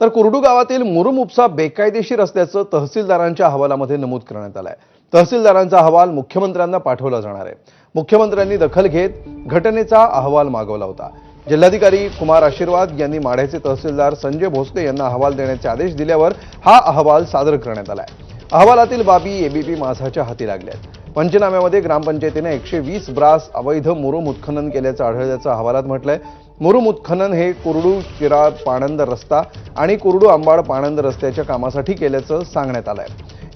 तर कुरडू गावातील मुरुम उपसा बेकायदेशीर असल्याचं तहसीलदारांच्या अहवालामध्ये नमूद करण्यात आलं आहे तहसीलदारांचा अहवाल मुख्यमंत्र्यांना पाठवला जाणार आहे. मुख्यमंत्र्यांनी दखल घेत घटनेचा अहवाल मागवला होता. जिल्हाधिकारी कुमार आशीर्वाद यांनी माढ्याचे तहसीलदार संजय भोसले यांना अहवाल देण्याचे आदेश दिल्यावर हा अहवाल सादर करण्यात आलाय. अहवालातील बाबी एबीपी माझाच्या हाती लागल्या आहेत पंचनाम्यामध्ये ग्रामपंचायतीने एकशे वीस ब्रास अवैध मुरुम उत्खनन केल्याचं आढळल्याचं अहवालात म्हटलंय. मुरुम उत्खनन हे कुरडू चिराळ पाणंद रस्ता आणि कुरडू आंबाड पाणंद रस्त्याच्या कामासाठी केल्याचं सांगण्यात आलंय.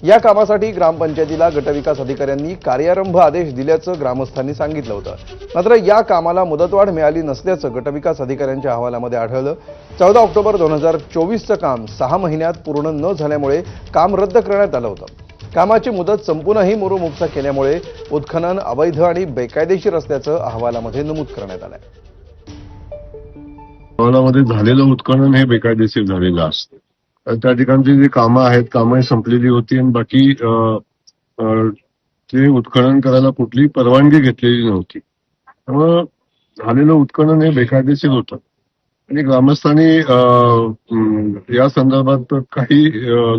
या कामासाठी ग्रामपंचायतीला गटविकास अधिकाऱ्यांनी कार्यारंभ आदेश दिल्याचं ग्रामस्थांनी सांगितलं होतं. मात्र या कामाला मुदतवाढ मिळाली नसल्याचं गटविकास अधिकाऱ्यांच्या अहवालामध्ये आढळलं. चौदा ऑक्टोबर दोन हजार चोवीसचं काम सहा महिन्यात पूर्ण न झाल्यामुळे काम रद्द करण्यात आलं होतं. कामाची मुदत संपूनही मुरुम उपसा केल्यामुळे उत्खनन अवैध आणि बेकायदेशीर असल्याचं अहवालामध्ये नमूद करण्यात आलं आहे अहवालामध्ये झालेलं उत्खनन हे बेकायदेशीर झालेलं असतं. त्या ठिकाणची जी कामं आहेत कामं संपलेली होती आणि बाकी ते उत्खनन करायला कुठली परवानगी घेतलेली नव्हती. त्यामुळं झालेलं उत्खनन हे बेकायदेशीर होतं. आणि ग्रामस्थांनी या संदर्भात काही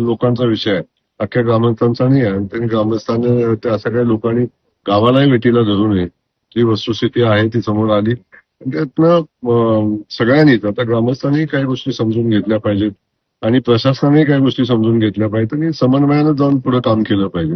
लोकांचा विषय आहे. अख्ख्या ग्रामस्थांचा नाही आहे. त्यांनी ग्रामस्थांनी त्या अशा काही लोकांनी गावालाही वेटीला धरू नये. जी वस्तुस्थिती आहे ती समोर आली. त्यातनं सगळ्यांनीच आता ग्रामस्थांनी काही गोष्टी समजून घेतल्या पाहिजेत. आणि प्रशासनाने काही गोष्टी समजून घेतल्या पाहिजेत. आणि समन्वयानं जाऊन पुढे काम केलं पाहिजे.